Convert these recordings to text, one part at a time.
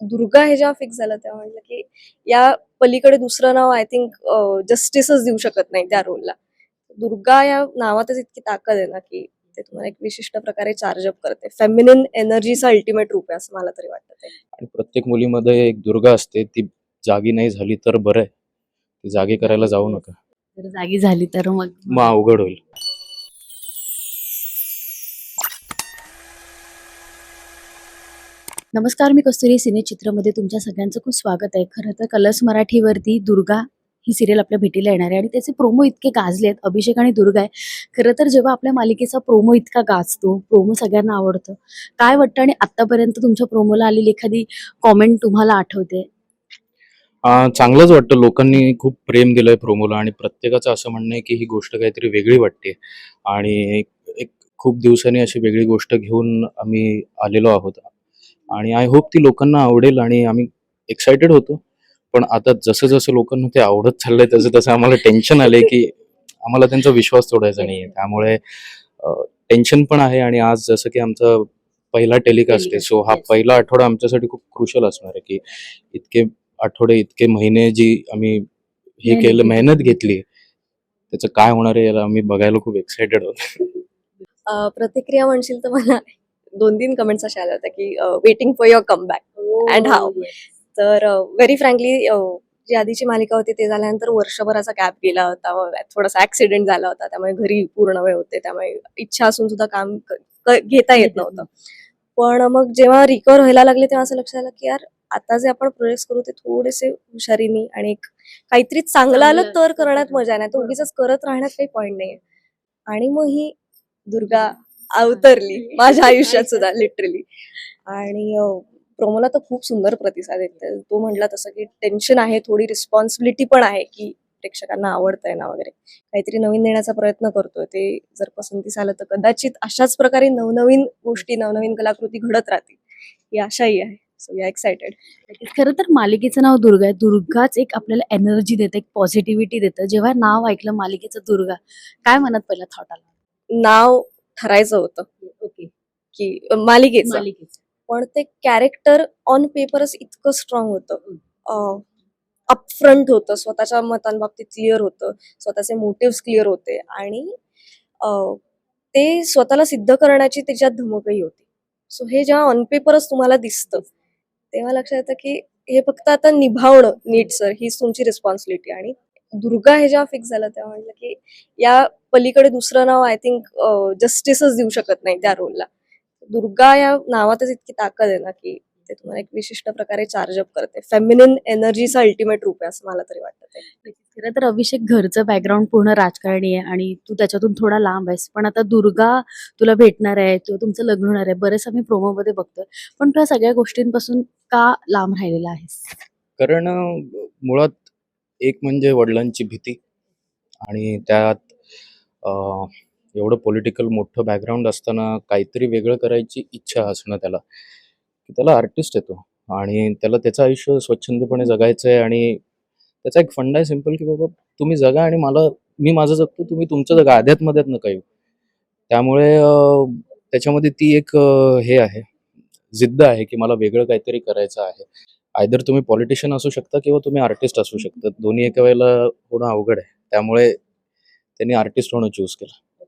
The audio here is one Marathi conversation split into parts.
दुर्गा हे जेव्हा फिक्स झालं तेव्हा म्हटलं की या पलीकडे दुसरं नाव आय थिंक जस्टिसच देऊ शकत नाही त्या रोलला दुर्गा या नावातच इतकी ताकद आहे ना की ते तुम्हाला एक विशिष्ट प्रकारे चार्जअप करते. फेमिनिन एनर्जीचा अल्टिमेट रूप आहे असं मला तरी वाटतं आणि प्रत्येक मुलीमध्ये एक दुर्गा असते ती जागी नाही झाली तर बरं आहे. ती जागी करायला जाऊ नका. जर जागी झाली तर मग मग अवघड होईल. नमस्कार मी कस्तुरी सिने चित्रमध्ये तुमच्या सगळ्यांचं खूप स्वागत आहे. खरं तर कलर्स मराठीवरती दुर्गा ही सिरियल आपल्या भेटीला येणार आहे आणि त्याचे प्रोमो इतके गाजले आहेत अभिषेक आणि दुर्गा आहे. खरं तर जेव्हा आपल्या मालिकेचा प्रोमो इतका गाजतो प्रोमो सगळ्यांना आवडतं काय वाटतं आणि आतापर्यंत तुमच्या प्रोमोला आलेली एखादी कॉमेंट तुम्हाला आठवते? चांगलंच वाटतं. लोकांनी खूप प्रेम दिलंय प्रोमोला आणि प्रत्येकाचं असं म्हणणं आहे की ही गोष्ट काहीतरी वेगळी वाटते. आणि एक खूप दिवसांनी अशी वेगळी गोष्ट घेऊन आम्ही आलेलो आहोत. आणि आय होप ती लोकांना आवडेल आणि आम्ही एक्सायटेड होतो पण आता जसं जसं लोकांना ते आवडत चाललंय तसं तसं आम्हाला टेन्शन आलंय की आम्हाला त्यांचा विश्वास तोडायचा नाहीये त्यामुळे टेन्शन पण आहे आणि आज जसं की आमचा पहिला टेलिकास्ट आहे सो हा. पहिला आठवडा आमच्यासाठी खूप क्रुशल असणार आहे की इतके आठवडे इतके महिने जी आम्ही हे केलं. मेहनत घेतली त्याचं काय होणार आहे याला आम्ही बघायला खूप एक्सायटेड आहोत अं, प्रतिक्रिया म्हणशील तर मला दोन तीन कमेंट्स अशा आल्या होत्या की waiting for your come back And how? तर व्हेरी फ्रँकली जी आधीची मालिका होती ते झाल्यानंतर वर्षभराचा गॅप गेला होता. थोडासा ऍक्सिडेंट झाला होता. त्यामुळे घरी पूर्ण वेळ होते. त्यामुळे इच्छा असून सुद्धा काम घेता येत नव्हतं. पण मग जेव्हा रिकवर व्हायला लागले तेव्हा असं लक्षात आलं की यार आता जे आपण प्रोजेक्ट करू ते थोडेसे हुशारीने आणि एक काहीतरी चांगलं आलं तर करण्यात मजा नाही तर उगीच करत राहण्यात काही पॉईंट नाहीये. आणि मग ही दुर्गा अवतरली माझ्या आयुष्यात सुद्धा लिटरली आणि प्रोमोला तर खूप सुंदर प्रतिसाद येते तो म्हटला तसं की टेन्शन आहे थोडी रिस्पॉन्सिबिलिटी पण आहे की प्रेक्षकांना आवडतंय ना वगैरे. काहीतरी नवीन देण्याचा प्रयत्न करतोय. ते जर पसंतीस आलं तर कदाचित अशाच प्रकारे नवनवीन गोष्टी नवनवीन कलाकृती घडत राहतील. ही आशाही आहे. सो वी आर एक्सायटेड खरं तर मालिकेचं नाव दुर्गा आहे. दुर्गाच एक आपल्याला एनर्जी देतं एक पॉझिटिव्हिटी देतं. जेव्हा नाव ऐकलं मालिकेचं दुर्गा काय मनात पहिला थॉट आला? नाव ठरायचं होतं. ओके. की मालिकेचं. मालिकेचं. पण ते कॅरेक्टर ऑन पेपरच इतकं स्ट्रॉंग होतं. अपफ्रंट होतं. स्वतःच्या मतांबाबतीत क्लिअर होतं. स्वतःचे मोटिव्ह क्लिअर होते. आणि ते स्वतःला सिद्ध करण्याची त्याच्यात धमकही होती. सो हे जेव्हा ऑन पेपरच तुम्हाला दिसतं तेव्हा लक्षात येतं की हे फक्त आता निभावणं नीट सर हीच तुमची रिस्पॉन्सिबिलिटी आणि दुर्गा हे जेव्हा फिक्स झालं तेव्हा म्हटलं की या पलीकडे दुसरं नाव आय थिंक जस्टिसच देऊ शकत नाही त्या रोलला दुर्गा या नावातच इतकी ताकद आहे ना की ते तुम्हाला एक विशिष्ट प्रकारे चार्जअप करते. फेमिनिन एनर्जीचा अल्टिमेट रूप आहे असं मला तरी वाटतं खरं तर अभिषेक घरचं बॅकग्राऊंड पूर्ण राजकारणी आहे आणि तू त्याच्यातून थोडा लांब आहेस. पण आता दुर्गा तुला भेटणार आहे किंवा तुमचं लग्न होणार आहे. बरेच आम्ही प्रोमोमध्ये बघतोय. पण तू या सगळ्या गोष्टींपासून का लांब राहिलेला आहेस? कारण मुळात एक म्हणजे वडिलांची भीती आणि त्यात एवढं पॉलिटिकल मोठं बॅकग्राऊंड असताना काहीतरी वेगळं करायची इच्छा असणं त्याला की त्याला आर्टिस्ट येतो आणि त्याला त्याचं आयुष्य स्वच्छंदपणे जगायचं आहे आणि त्याचा एक फंड आहे सिंपल की बाबा तुम्ही जगा आणि मला मी माझं जगतो तुम्ही तुमचं जगा. आध्यात मध्यात नका येऊ त्यामुळे त्याच्यामध्ये ती एक हे आहे जिद्द आहे की मला वेगळं काहीतरी करायचं आहे. आयदर तुम्ही पॉलिटिशियन असू शकता किंवा तुम्ही आर्टिस्ट असू शकता. दोन्ही एका वेळेला होणं अवघड आहे. त्यामुळे त्यांनी आर्टिस्ट होणं चूज केलं.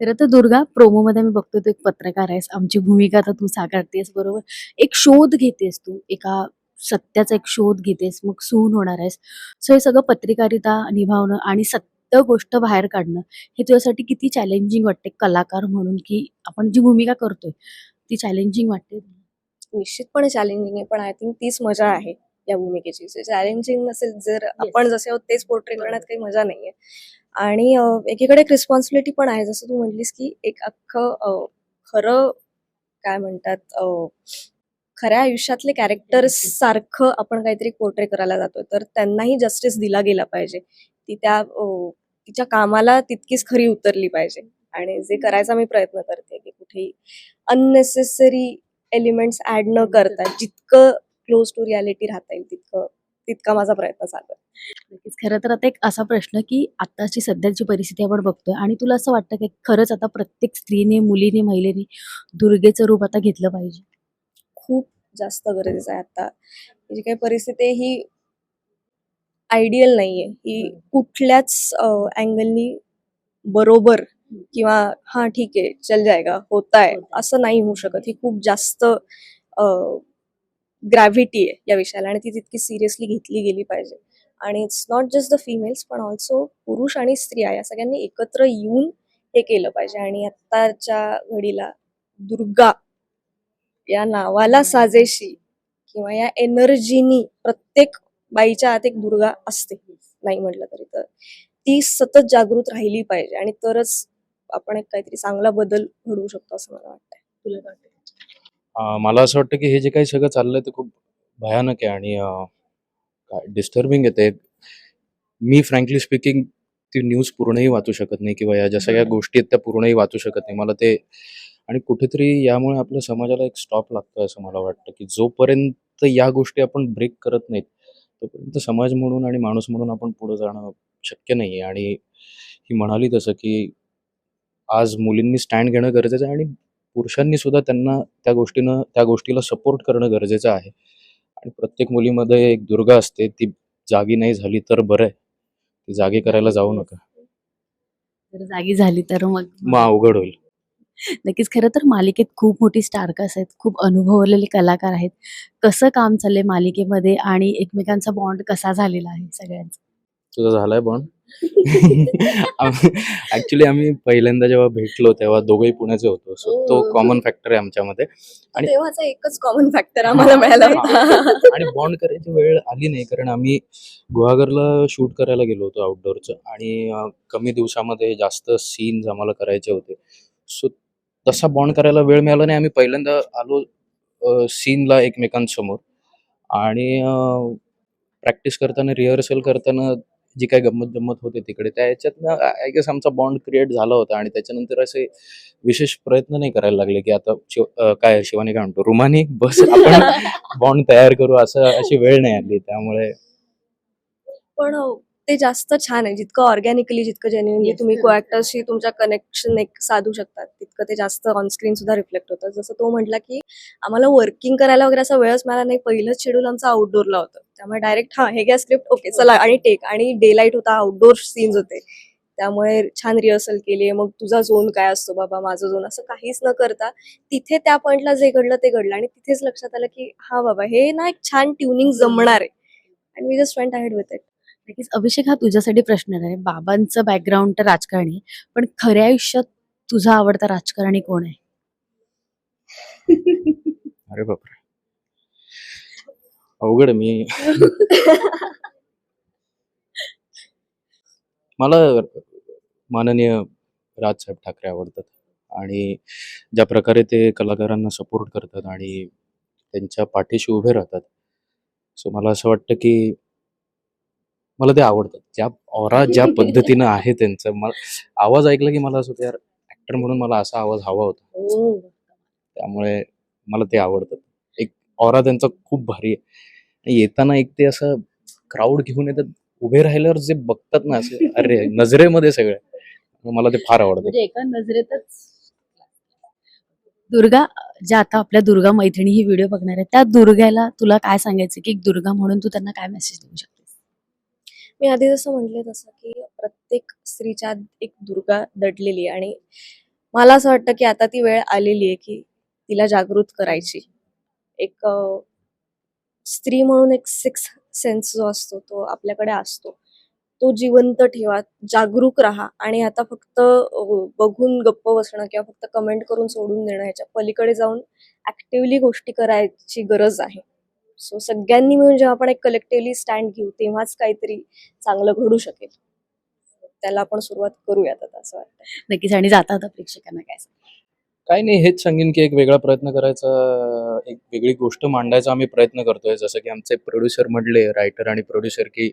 खरं तर दुर्गा प्रोमोमध्ये मी बघतो तू एक पत्रकार आहेस. आमची भूमिका तर तू साकारतेस बरोबर? एक शोध घेतेस तू. एका सत्याचा एक शोध घेतेस. मग सून होणार आहेस. सो हे सगळं पत्रकारिता निभावणं आणि सत्य गोष्ट बाहेर काढणं हे तुझ्यासाठी किती चॅलेंजिंग वाटते कलाकार म्हणून की आपण जी भूमिका करतोय ती चॅलेंजिंग वाटते? निश्चितपणे चॅलेंजिंग आहे पण आय थिंक तीच मजा आहे या भूमिकेची. चॅलेंजिंग नसेल जर आपण जसे आहोत तेच पोर्ट्रे करण्यात काही मजा नाहीये. आणि एकीकडे एक रिस्पॉन्सिबिलिटी पण आहे. जसं तू म्हटलीस की एक अख्खं खरं काय म्हणतात खऱ्या आयुष्यातले कॅरेक्टर्स सारखं आपण काहीतरी पोर्ट्रे करायला जातोय. तर त्यांनाही जस्टिस दिला गेला पाहिजे. ती त्या तिच्या कामाला तितकीच खरी उतरली पाहिजे. आणि जे करायचा मी प्रयत्न करते की कुठेही अननेसेसरी एलिमेंट्स ऍड न करता जितकं क्लोज टू रियालिटी राहता येईल तितकं तितका माझा प्रयत्न चालू आहे. नक्कीच. खरं तर आता एक असा प्रश्न की आताची सध्याची परिस्थिती आपण बघतोय आणि तुला असं वाटतं की खरंच आता प्रत्येक स्त्रीने मुलीने महिलेने दुर्गेचं रूप आता घेतलं पाहिजे? खूप जास्त गरजेचं आहे आता. जी काही परिस्थिती आहे ही आयडियल नाहीये. ही कुठल्याच अँगलनी बरोबर किंवा हा ठीक आहे चल जाएगा होता है असं नाही होऊ शकत. ही खूप जास्त ग्रॅव्हिटी आहे या विषयाला आणि ती तितकी सिरियसली घेतली गेली पाहिजे. आणि it's not just the females पण ऑल्सो पुरुष आणि स्त्रिया या सगळ्यांनी एकत्र येऊन हे केलं पाहिजे. आणि आत्ताच्या घडीला दुर्गा या नावाला साजेशी किंवा या एनर्जीनी प्रत्येक बाईच्या आत एक दुर्गा असते. नाही म्हटलं तरी तर. ती सतत जागृत राहिली पाहिजे आणि तरच आपण एक काहीतरी चांगला बदल घडवू शकतो असं मला वाटतं तुला काय वाटतं? अं, मला असं वाटतं की हे जे काही सगळं चाललंय ते खूप भयानक आहे आणि काय डिस्टर्बिंग आहे ते मी फ्रँकली स्पीकिंग ती न्यूज पूर्णही वाचू शकत नाही किंवा या ज्या सगळ्या. गोष्टी आहेत त्या पूर्णही वाचू शकत नाही मला ते आणि कुठेतरी यामुळे आपल्या समाजाला एक स्टॉप लागतो असं मला वाटतं की जोपर्यंत या गोष्टी आपण ब्रेक करत नाहीत तोपर्यंत समाज म्हणून आणि माणूस म्हणून आपण पुढे जाणं शक्य नाही आणि ही म्हणाली तसं की आज मुलींनी स्टँड घेणं गरजेचं आहे आणि पुरुषांनी सुद्धा त्यांना त्या गोष्टीनं त्या गोष्टीला सपोर्ट करणं गरजेचं आहे. आणि प्रत्येक मुलीमध्ये एक दुर्गा असते ती जागी नाही झाली तर बरं आहे. ती जागी करायला जाऊ नका. जर जागी झाली तर मग? मग अवघड होईल. नक्कीच. खरं तर मालिकेत खूप मोठी स्टारकास्ट आहेत खूप अनुभवलेले कलाकार आहेत. कसं काम चाललंय मालिकेमध्ये आणि एकमेकांचा बॉन्ड कसा झालेला आहे सगळ्यांचा? तुझा झालाय बॉन्ड ऍक्च्युली आम्ही पहिल्यांदा जेव्हा भेटलो तेव्हा दोघंही पुण्याचे होतो. सो तो. कॉमन फॅक्टर आहे आमच्यामध्ये. आणि- तेव्हाचा एकच कॉमन फॅक्टर आम्हाला मिळाला आणि बॉन्ड करायची वेळ आली नाही कारण आम्ही गुहागरला शूट करायला गेलो होतो आउटडोअरचं आणि कमी दिवसामध्ये जास्त सीन्स आम्हाला करायचे होते. सो तसा बॉन्ड करायला वेळ मिळाला नाही. आम्ही पहिल्यांदा आलो सीनला एकमेकांसमोर. आणि प्रॅक्टिस करताना रिहर्सल करताना जी काय गंमत जम्मत होते तिकडे त्या ह्याच्यातनं आय गेस आमचा बॉन्ड क्रिएट झाला होता आणि त्याच्यानंतर असे विशेष प्रयत्न नाही करायला लागले की आता शिव काय शिवानी काय म्हणतो रुमानी बस आपण बॉन्ड तयार करू असं अशी वेळ नाही आली त्यामुळे पण अ, ते जास्त छान आहे. जितकं ऑर्गॅनिकली जितकं जेन्युनली तुम्ही correct. को ऍक्टर्सशी तुमच्या कनेक्शन एक साधू शकतात. तितकं ते जास्त ऑनस्क्रीन सुद्धा रिफ्लेक्ट होतं. जसं तो म्हटला की आम्हाला वर्किंग करायला वगैरे असा वेळच मिळाला नाही. पहिलंच शेड्यूल आमचं आउटडोअरला होतं. त्यामुळे डायरेक्ट हा हे घ्या स्क्रिप्ट ओके चला आणि टेक आणि डे लाइट होता. आउटडोर सीन्स होते. त्यामुळे छान रिहर्सल केली. मग तुझा झोन काय असतो बाबा? माझा झोन असं काहीच न करता तिथे त्या पॉइंटला जे घडलं ते घडलं. आणि तिथेच लक्षात आलं की हा बाबा हे ना एक छान ट्युनिंग जमणार आहे. आणि मी just went ahead with it नक्कीच. अभिषेक हा तुझ्यासाठी प्रश्न आहे. बाबांचं बॅकग्राऊंड तर राजकारणी पण खऱ्या आयुष्यात तुझा आवडता राजकारणी कोण आहे? अरे बापरे. अवघड आहे मी. मला माननीय राजसाहेब ठाकरे आवडतात आणि ज्या प्रकारे ते कलाकारांना सपोर्ट करतात आणि त्यांच्या पाठीशी उभे राहतात. सो मला असं वाटतं की मला ते आवडतात. ज्या ऑरा ज्या पद्धतीनं आहे त्यांचं मला आवाज ऐकला की मला असं होतं यार ऍक्टर म्हणून मला असा आवाज हवा होता. त्यामुळे मला ते आवडतात. एक ऑरा त्यांचा खूप भारी आहे. येताना एक ते असं क्राऊड घेऊन येतात उभे राहिल्यावर जे बघतात ना असे अरे नजरेमध्ये सगळे मला ते फार आवडतं. म्हणजे एका नजरेतच दुर्गा ज्या आता आपल्या दुर्गा मैत्रिणी ही व्हिडिओ बघणार आहे त्या दुर्गाला तुला काय सांगायचं की दुर्गा म्हणून तू त्यांना काय मेसेज देऊ शकतेस मी आधी जसं म्हटले तसं की प्रत्येक स्त्रीच्या एक दुर्गा दडलेली आहे आणि मला असं वाटतं की आता ती वेळ आलेली आहे की तिला जागृत करायची. एक स्त्री म्हणून एक सिक्स सेन्स जो असतो तो आपल्याकडे असतो. तो जिवंत ठेवा जागरूक राहा आणि आता फक्त बघून गप्प बसणं किंवा फक्त कमेंट करून सोडून देणं ह्याच्या पलीकडे जाऊन ऍक्टिव्हली गोष्टी करायची गरज आहे. सो सगळ्यांनी मिळून जेव्हा आपण एक कलेक्टिव्हली स्टँड घेऊ तेव्हाच काहीतरी चांगलं घडू शकेल. त्याला आपण सुरुवात करूयात आता असं वाटतं. नक्कीच. आणि जाता आता प्रेक्षकांना काय काही नाही हेच सांगेन की एक वेगळा प्रयत्न करायचा एक वेगळी गोष्ट मांडायचा आम्ही प्रयत्न करतोय. जसं की आमचे प्रोड्युसर म्हटले रायटर आणि प्रोड्युसर की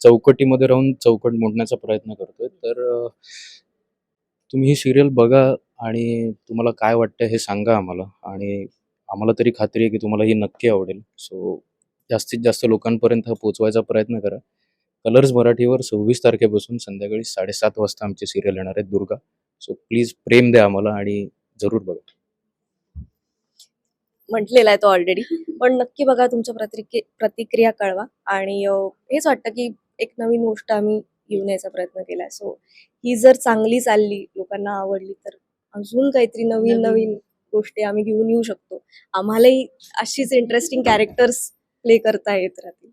चौकटीमध्ये राहून चौकट मोडण्याचा प्रयत्न करतोय. तर तुम्ही ही सिरियल बघा आणि तुम्हाला काय वाटतं हे सांगा आम्हाला. आणि आम्हाला तरी खात्री आहे की तुम्हाला ही नक्की आवडेल. सो जास्तीत जास्त लोकांपर्यंत हा पोचवायचा प्रयत्न करा. कलर्स मराठीवर सव्वीस तारखेपासून संध्याकाळी साडेसात वाजता आमची सिरियल येणार आहे दुर्गा. सो प्लीज प्रेम द्या आम्हाला आणि जरूर बघा. म्हटलेला आहे तो ऑलरेडी पण नक्की बघा तुमच्या प्रतिक्रि प्रतिक्रिया कळवा. आणि हेच वाटतं की एक नवीन गोष्ट आम्ही घेऊन यायचा प्रयत्न केला सो ही जर चांगली चालली लोकांना आवडली तर अजून काहीतरी नवीन. नवीन गोष्टी आम्ही घेऊन येऊ शकतो. आम्हालाही अशीच इंटरेस्टिंग कॅरेक्टर्स प्ले करता येत राहतील.